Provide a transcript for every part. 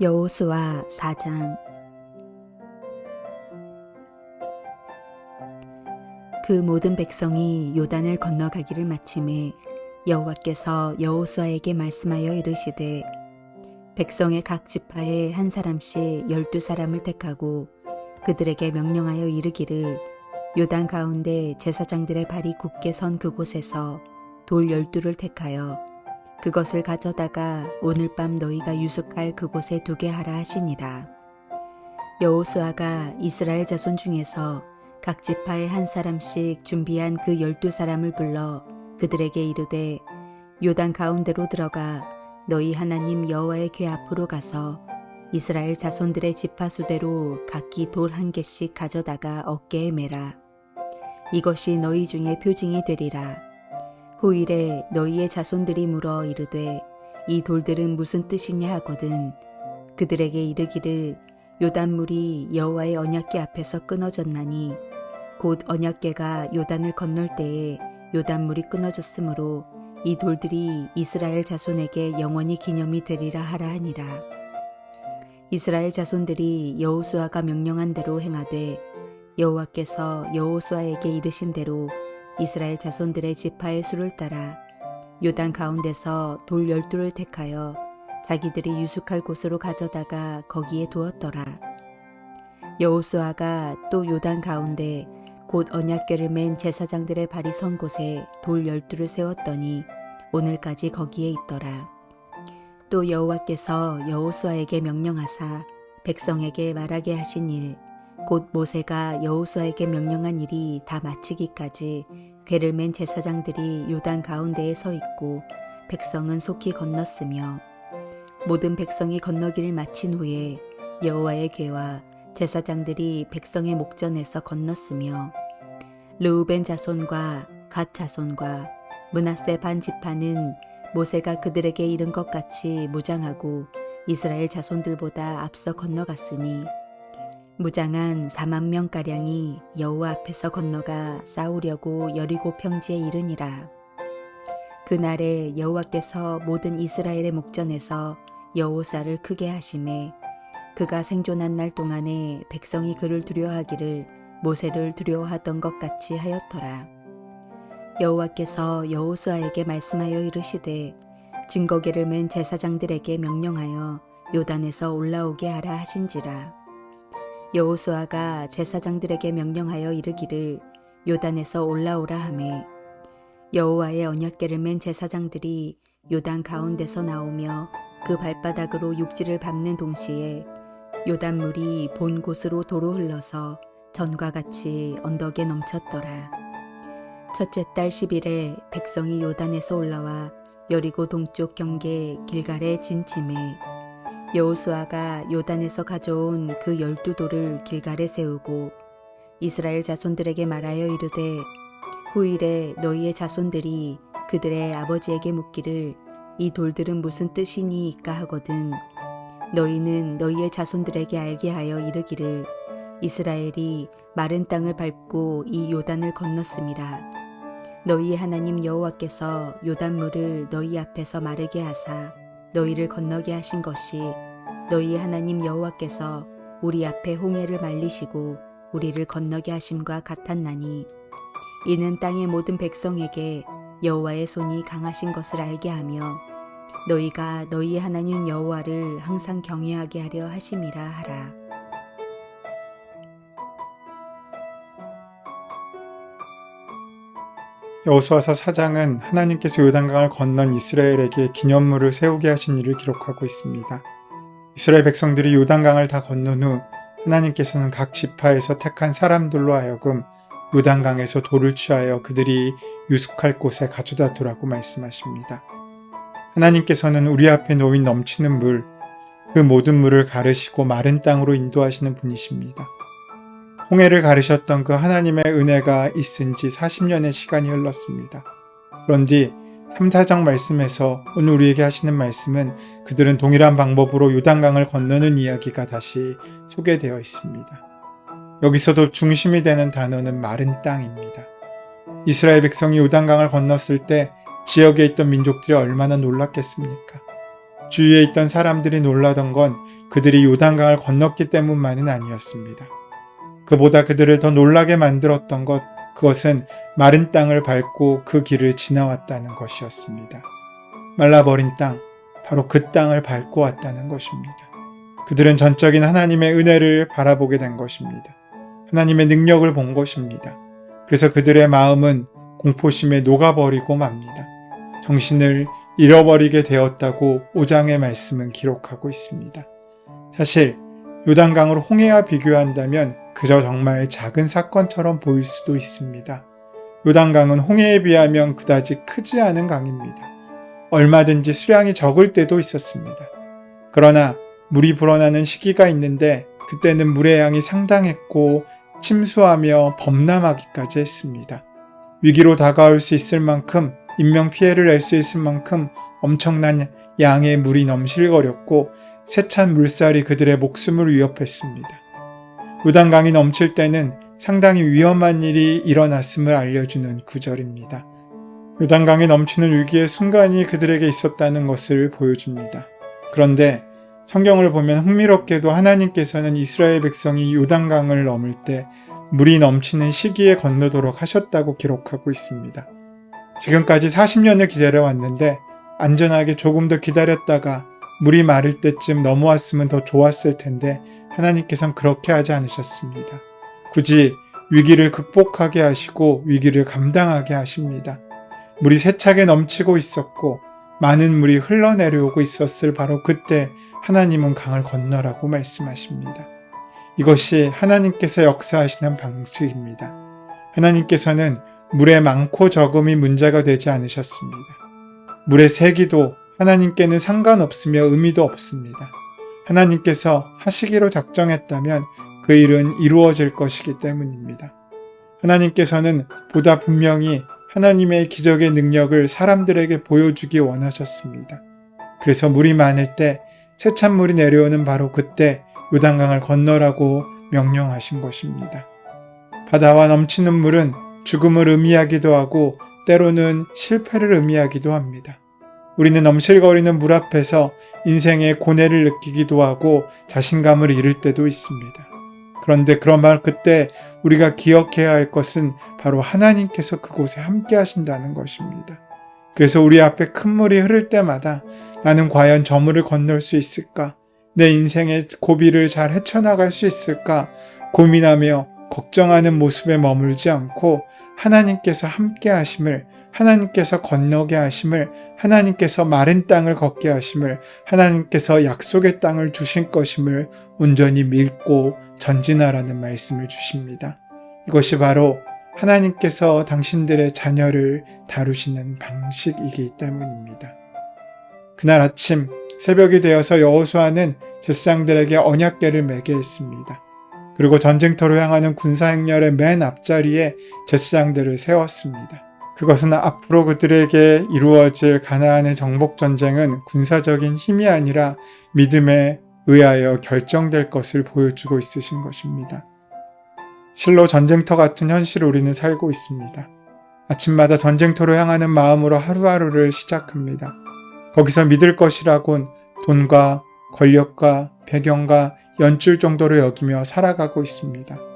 여호수아 4장. 그 모든 백성이 요단을 건너가기를 마침에 여호와께서 여호수아에게 말씀하여 이르시되 백성의 각 지파에 한 사람씩 열두 사람을 택하고 그들에게 명령하여 이르기를 요단 가운데 제사장들의 발이 굳게 선 그곳에서 돌 열두를 택하여 그것을 가져다가 오늘 밤 너희가 유숙할 그곳에 두게 하라 하시니라. 여호수아가 이스라엘 자손 중에서 각 지파에 한 사람씩 준비한 그 열두 사람을 불러 그들에게 이르되 요단 가운데로 들어가 너희 하나님 여호와의 궤 앞으로 가서 이스라엘 자손들의 지파 수대로 각기 돌 한 개씩 가져다가 어깨에 매라. 이것이 너희 중에 표징이 되리라. 후일에 너희의 자손들이 물어 이르되 이 돌들은 무슨 뜻이냐 하거든 그들에게 이르기를 요단물이 여호와의 언약궤 앞에서 끊어졌나니 곧 언약궤가 요단을 건널 때에 요단물이 끊어졌으므로 이 돌들이 이스라엘 자손에게 영원히 기념이 되리라 하라 하니라 이스라엘 자손들이 여호수아가 명령한 대로 행하되 여호와께서 여호수아에게 이르신 대로 이스라엘 자손들의 지파의 수를 따라 요단 가운데서 돌 열두를 택하여 자기들이 유숙할 곳으로 가져다가 거기에 두었더라. 여호수아가 또 요단 가운데 곧 언약궤를 맨 제사장들의 발이 선 곳에 돌 열두를 세웠더니 오늘까지 거기에 있더라. 또 여호와께서 여호수아에게 명령하사 백성에게 말하게 하신 일 곧 모세가 여호수아에게 명령한 일이 다 마치기까지 괴를 맨 제사장들이 요단 가운데에 서 있고 백성은 속히 건넜으며 모든 백성이 건너기를 마친 후에 여호와의 괴와 제사장들이 백성의 목전에서 건넜으며 르우벤 자손과 갓 자손과 문하세 반 지파는 모세가 그들에게 이른 것 같이 무장하고 이스라엘 자손들보다 앞서 건너갔으니 무장한 4만 명가량이 여호와 앞에서 건너가 싸우려고 여리고 평지에 이르니라. 그날에 여호와께서 모든 이스라엘의 목전에서 여호사를 크게 하심에 그가 생존한 날 동안에 백성이 그를 두려워하기를 모세를 두려워하던 것 같이 하였더라. 여호와께서 여호수아에게 말씀하여 이르시되 증거계를 맨 제사장들에게 명령하여 요단에서 올라오게 하라 하신지라. 여호수아가 제사장들에게 명령하여 이르기를 요단에서 올라오라 하매 여호와의 언약궤를 맨 제사장들이 요단 가운데서 나오며 그 발바닥으로 육지를 밟는 동시에 요단물이 본 곳으로 도로 흘러서 전과 같이 언덕에 넘쳤더라. 첫째 달 10일에 백성이 요단에서 올라와 여리고 동쪽 경계 길갈에 진침해 여호수아가 요단에서 가져온 그 열두 돌을 길갈에 세우고 이스라엘 자손들에게 말하여 이르되 후일에 너희의 자손들이 그들의 아버지에게 묻기를 이 돌들은 무슨 뜻이니이까 하거든. 너희는 너희의 자손들에게 알게 하여 이르기를 이스라엘이 마른 땅을 밟고 이 요단을 건넜음이라 너희의 하나님 여호와께서 요단물을 너희 앞에서 마르게 하사 너희를 건너게 하신 것이 너희 하나님 여호와께서 우리 앞에 홍해를 말리시고 우리를 건너게 하심과 같았나니 이는 땅의 모든 백성에게 여호와의 손이 강하신 것을 알게 하며 너희가 너희 하나님 여호와를 항상 경외하게 하려 하심이라 하라. 여호수아서 4장은 하나님께서 요단강을 건넌 이스라엘에게 기념물을 세우게 하신 일을 기록하고 있습니다. 이스라엘 백성들이 요단강을 다 건넌 후 하나님께서는 각 지파에서 택한 사람들로 하여금 요단강에서 돌을 취하여 그들이 유숙할 곳에 가져다 두라고 말씀하십니다. 하나님께서는 우리 앞에 놓인 넘치는 물, 그 모든 물을 가르시고 마른 땅으로 인도하시는 분이십니다. 홍해를 가르셨던 그 하나님의 은혜가 있은 지 40년의 시간이 흘렀습니다. 그런 뒤 3, 4장 말씀에서 오늘 우리에게 하시는 말씀은 그들은 동일한 방법으로 요단강을 건너는 이야기가 다시 소개되어 있습니다. 여기서도 중심이 되는 단어는 마른 땅입니다. 이스라엘 백성이 요단강을 건넜을 때 지역에 있던 민족들이 얼마나 놀랐겠습니까? 주위에 있던 사람들이 놀라던 건 그들이 요단강을 건넜기 때문만은 아니었습니다. 그보다 그들을 더 놀라게 만들었던 것, 그것은 마른 땅을 밟고 그 길을 지나왔다는 것이었습니다. 말라버린 땅, 바로 그 땅을 밟고 왔다는 것입니다. 그들은 전적인 하나님의 은혜를 바라보게 된 것입니다. 하나님의 능력을 본 것입니다. 그래서 그들의 마음은 공포심에 녹아버리고 맙니다. 정신을 잃어버리게 되었다고 5장의 말씀은 기록하고 있습니다. 사실 요단강을 홍해와 비교한다면 그저 정말 작은 사건처럼 보일 수도 있습니다. 요단강은 홍해에 비하면 그다지 크지 않은 강입니다. 얼마든지 수량이 적을 때도 있었습니다. 그러나 물이 불어나는 시기가 있는데 그때는 물의 양이 상당했고 침수하며 범람하기까지 했습니다. 위기로 다가올 수 있을 만큼 인명 피해를 낼 수 있을 만큼 엄청난 양의 물이 넘실거렸고 세찬 물살이 그들의 목숨을 위협했습니다. 요단강이 넘칠 때는 상당히 위험한 일이 일어났음을 알려주는 구절입니다. 요단강이 넘치는 위기의 순간이 그들에게 있었다는 것을 보여줍니다. 그런데 성경을 보면 흥미롭게도 하나님께서는 이스라엘 백성이 요단강을 넘을 때 물이 넘치는 시기에 건너도록 하셨다고 기록하고 있습니다. 지금까지 40년을 기다려왔는데 안전하게 조금 더 기다렸다가 물이 마를 때쯤 넘어왔으면 더 좋았을 텐데 하나님께서는 그렇게 하지 않으셨습니다. 굳이 위기를 극복하게 하시고 위기를 감당하게 하십니다. 물이 세차게 넘치고 있었고 많은 물이 흘러내려오고 있었을 바로 그때 하나님은 강을 건너라고 말씀하십니다. 이것이 하나님께서 역사하시는 방식입니다. 하나님께서는 물의 많고 적음이 문제가 되지 않으셨습니다. 물의 세기도 하나님께는 상관없으며 의미도 없습니다. 하나님께서 하시기로 작정했다면 그 일은 이루어질 것이기 때문입니다. 하나님께서는 보다 분명히 하나님의 기적의 능력을 사람들에게 보여주기 원하셨습니다. 그래서 물이 많을 때 새찬 물이 내려오는 바로 그때 요단강을 건너라고 명령하신 것입니다. 바다와 넘치는 물은 죽음을 의미하기도 하고 때로는 실패를 의미하기도 합니다. 우리는 넘실거리는 물 앞에서 인생의 고뇌를 느끼기도 하고 자신감을 잃을 때도 있습니다. 그런데 그런 말 그때 우리가 기억해야 할 것은 바로 하나님께서 그곳에 함께 하신다는 것입니다. 그래서 우리 앞에 큰 물이 흐를 때마다 나는 과연 저 물을 건널 수 있을까? 내 인생의 고비를 잘 헤쳐나갈 수 있을까? 고민하며 걱정하는 모습에 머물지 않고 하나님께서 함께 하심을 하나님께서 건너게 하심을 하나님께서 마른 땅을 걷게 하심을 하나님께서 약속의 땅을 주실 것임을 온전히 믿고 전진하라는 말씀을 주십니다. 이것이 바로 하나님께서 당신들의 자녀를 다루시는 방식이기 때문입니다. 그날 아침 새벽이 되어서 여호수아는 제사장들에게 언약궤를 매게 했습니다. 그리고 전쟁터로 향하는 군사 행렬의 맨 앞자리에 제사장들을 세웠습니다. 그것은 앞으로 그들에게 이루어질 가나안의 정복 전쟁은 군사적인 힘이 아니라 믿음에 의하여 결정될 것을 보여주고 있으신 것입니다. 실로 전쟁터 같은 현실을 우리는 살고 있습니다. 아침마다 전쟁터로 향하는 마음으로 하루하루를 시작합니다. 거기서 믿을 것이라곤 돈과 권력과 배경과 연줄 정도로 여기며 살아가고 있습니다.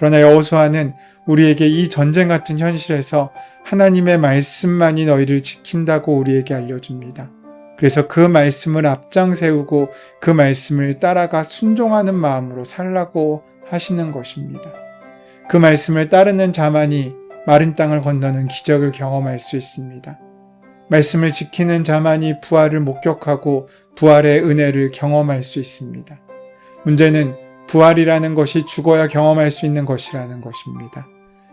그러나 여호수아는 우리에게 이 전쟁 같은 현실에서 하나님의 말씀만이 너희를 지킨다고 우리에게 알려줍니다. 그래서 그 말씀을 앞장 세우고 그 말씀을 따라가 순종하는 마음으로 살라고 하시는 것입니다. 그 말씀을 따르는 자만이 마른 땅을 건너는 기적을 경험할 수 있습니다. 말씀을 지키는 자만이 부활을 목격하고 부활의 은혜를 경험할 수 있습니다. 문제는 부활이라는 것이 죽어야 경험할 수 있는 것이라는 것입니다.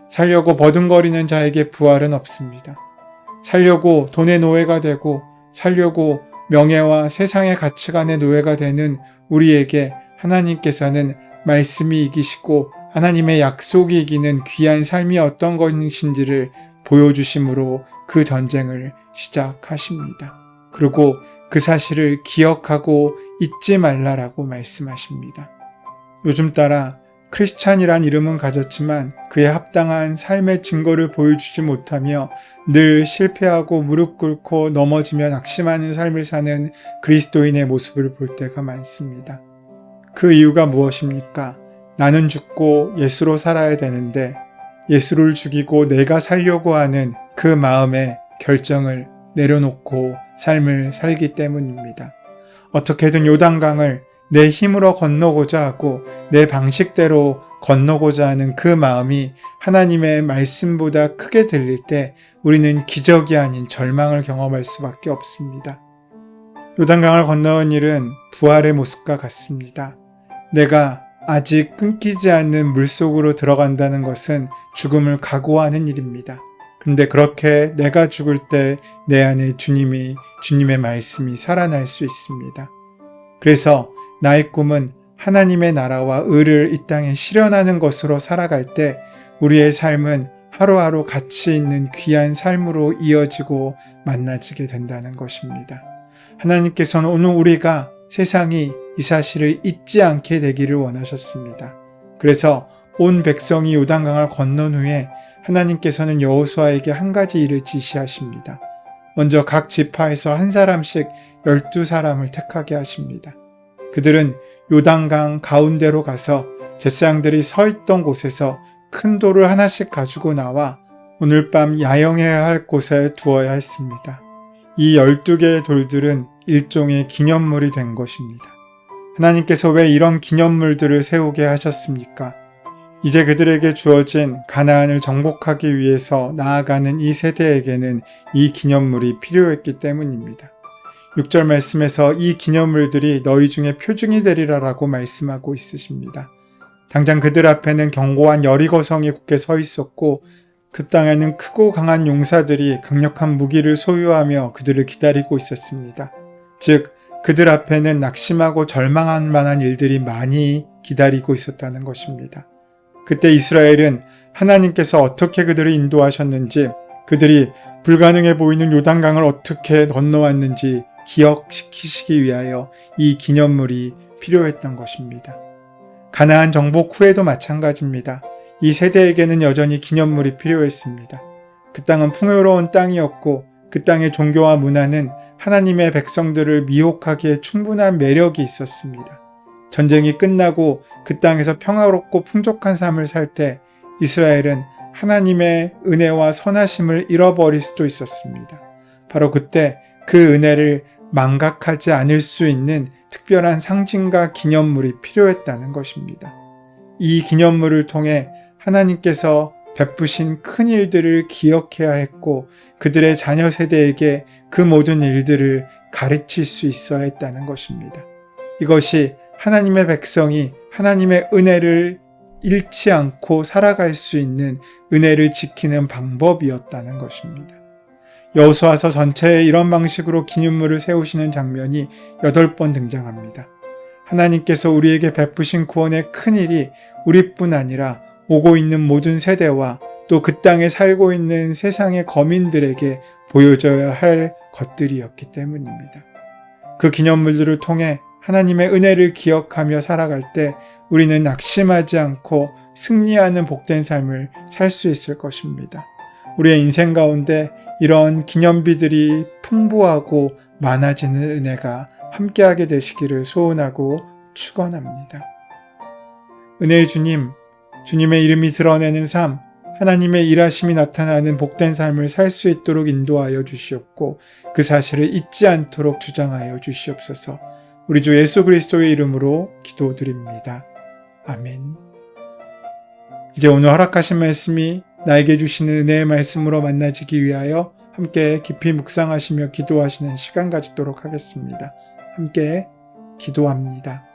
살려고 버둥거리는 자에게 부활은 없습니다. 살려고 돈의 노예가 되고 살려고 명예와 세상의 가치관의 노예가 되는 우리에게 하나님께서는 말씀이 이기시고 하나님의 약속이 이기는 귀한 삶이 어떤 것인지를 보여주심으로 그 전쟁을 시작하십니다. 그리고 그 사실을 기억하고 잊지 말라라고 말씀하십니다. 요즘 따라 크리스찬이란 이름은 가졌지만 그에 합당한 삶의 증거를 보여주지 못하며 늘 실패하고 무릎 꿇고 넘어지며 낙심하는 삶을 사는 그리스도인의 모습을 볼 때가 많습니다. 그 이유가 무엇입니까? 나는 죽고 예수로 살아야 되는데 예수를 죽이고 내가 살려고 하는 그 마음의 결정을 내려놓고 삶을 살기 때문입니다. 어떻게든 요단강을 내 힘으로 건너고자 하고 내 방식대로 건너고자 하는 그 마음이 하나님의 말씀보다 크게 들릴 때 우리는 기적이 아닌 절망을 경험할 수밖에 없습니다. 요단강을 건너온 일은 부활의 모습과 같습니다. 내가 아직 끊기지 않는 물속으로 들어간다는 것은 죽음을 각오하는 일입니다. 근데 그렇게 내가 죽을 때 내 안에 주님이, 주님의 말씀이 살아날 수 있습니다. 그래서 나의 꿈은 하나님의 나라와 의를 이 땅에 실현하는 것으로 살아갈 때 우리의 삶은 하루하루 가치 있는 귀한 삶으로 이어지고 만나지게 된다는 것입니다. 하나님께서는 오늘 우리가 세상이 이 사실을 잊지 않게 되기를 원하셨습니다. 그래서 온 백성이 요단강을 건넌 후에 하나님께서는 여호수아에게 한 가지 일을 지시하십니다. 먼저 각 지파에서 한 사람씩 열두 사람을 택하게 하십니다. 그들은 요단강 가운데로 가서 제사장들이 서 있던 곳에서 큰 돌을 하나씩 가지고 나와 오늘 밤 야영해야 할 곳에 두어야 했습니다. 이 12개의 돌들은 일종의 기념물이 된 것입니다. 하나님께서 왜 이런 기념물들을 세우게 하셨습니까? 이제 그들에게 주어진 가나안을 정복하기 위해서 나아가는 이 세대에게는 이 기념물이 필요했기 때문입니다. 6절 말씀에서 이 기념물들이 너희 중에 표중이 되리라라고 말씀하고 있으십니다. 당장 그들 앞에는 견고한 여리고성이 굳게 서 있었고 그 땅에는 크고 강한 용사들이 강력한 무기를 소유하며 그들을 기다리고 있었습니다. 즉, 그들 앞에는 낙심하고 절망할 만한 일들이 많이 기다리고 있었다는 것입니다. 그때 이스라엘은 하나님께서 어떻게 그들을 인도하셨는지, 그들이 불가능해 보이는 요단강을 어떻게 건너왔는지 기억시키시기 위하여 이 기념물이 필요했던 것입니다. 가나안 정복 후에도 마찬가지입니다. 이 세대에게는 여전히 기념물이 필요했습니다. 그 땅은 풍요로운 땅이었고 그 땅의 종교와 문화는 하나님의 백성들을 미혹하기에 충분한 매력이 있었습니다. 전쟁이 끝나고 그 땅에서 평화롭고 풍족한 삶을 살 때 이스라엘은 하나님의 은혜와 선하심을 잃어버릴 수도 있었습니다. 바로 그때 그 은혜를 망각하지 않을 수 있는 특별한 상징과 기념물이 필요했다는 것입니다. 이 기념물을 통해 하나님께서 베푸신 큰 일들을 기억해야 했고 그들의 자녀 세대에게 그 모든 일들을 가르칠 수 있어야 했다는 것입니다. 이것이 하나님의 백성이 하나님의 은혜를 잃지 않고 살아갈 수 있는 은혜를 지키는 방법이었다는 것입니다. 여호수아서 전체에 이런 방식으로 기념물을 세우시는 장면이 8번 등장합니다. 하나님께서 우리에게 베푸신 구원의 큰 일이 우리뿐 아니라 오고 있는 모든 세대와 또 그 땅에 살고 있는 세상의 거민들에게 보여줘야 할 것들이었기 때문입니다. 그 기념물들을 통해 하나님의 은혜를 기억하며 살아갈 때 우리는 낙심하지 않고 승리하는 복된 삶을 살 수 있을 것입니다. 우리의 인생 가운데 이런 기념비들이 풍부하고 많아지는 은혜가 함께하게 되시기를 소원하고 축원합니다. 은혜의 주님, 주님의 이름이 드러내는 삶, 하나님의 일하심이 나타나는 복된 삶을 살 수 있도록 인도하여 주시옵고 그 사실을 잊지 않도록 주장하여 주시옵소서. 우리 주 예수 그리스도의 이름으로 기도드립니다. 아멘. 이제 오늘 허락하신 말씀이 나에게 주시는 은혜의 말씀으로 만나지기 위하여 함께 깊이 묵상하시며 기도하시는 시간 가지도록 하겠습니다. 함께 기도합니다.